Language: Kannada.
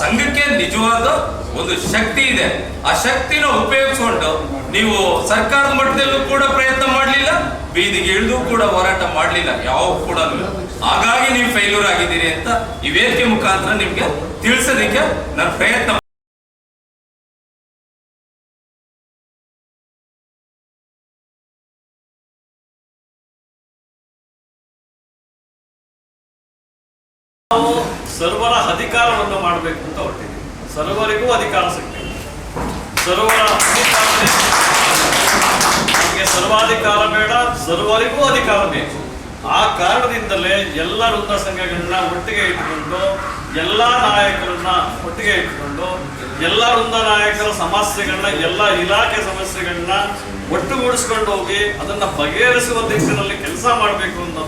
ಸಂಘಕ್ಕೆ ನಿಜವಾದ ಒಂದು ಶಕ್ತಿ ಇದೆ. ಆ ಶಕ್ತಿನ ಉಪಯೋಗಿಸಿಕೊಂಡು ನೀವು ಸರ್ಕಾರದ ಮಟ್ಟದಲ್ಲೂ ಕೂಡ ಪ್ರಯತ್ನ ಮಾಡಲಿಲ್ಲ, ಬೀದಿಗೆ ಇಳಿದು ಕೂಡ ಹೋರಾಟ ಮಾಡಲಿಲ್ಲ, ಯಾವ ಕೂಡ ಹಾಗಾಗಿ ನೀವು ಫೇಲ್ಯೂರ್ ಆಗಿದ್ದೀರಿ ಅಂತ ಈ ವೇದಿಕೆ ಮುಖಾಂತರ ನಿಮ್ಗೆ ತಿಳಿಸೋದಕ್ಕೆ ನಾನು ಪ್ರಯತ್ನ ನಾವು ಸರ್ವರ ಅಧಿಕಾರವನ್ನು ಮಾಡಬೇಕು ಅಂತ ಹೊರಟಿದ್ದೀವಿ. ಸರ್ವರಿಗೂ ಅಧಿಕಾರ ಸಿಗ್ಬೇಕು ಸರ್ವರ ನಮಗೆ ಸರ್ವಾಧಿಕಾರ ಬೇಡ, ಸರ್ವರಿಗೂ ಅಧಿಕಾರ ಬೇಕು. ಆ ಕಾರಣದಿಂದಲೇ ಎಲ್ಲ ವೃತ್ತ ಸಂಘಗಳನ್ನ ಒಟ್ಟಿಗೆ ಇಟ್ಟುಕೊಂಡು, ಎಲ್ಲ ನಾಯಕರನ್ನ ಒಟ್ಟಿಗೆ ಇಟ್ಟುಕೊಂಡು, ಎಲ್ಲ ವೃಂದ ನಾಯಕರ ಸಮಸ್ಯೆಗಳನ್ನ, ಎಲ್ಲ ಇಲಾಖೆ ಸಮಸ್ಯೆಗಳನ್ನ ಒಟ್ಟುಗೂಡಿಸ್ಕೊಂಡು ಹೋಗಿ ಅದನ್ನ ಬಗೆಹರಿಸುವ ದಿಕ್ಕಿನಲ್ಲಿ ಕೆಲಸ ಮಾಡಬೇಕು ಅನ್ನೋ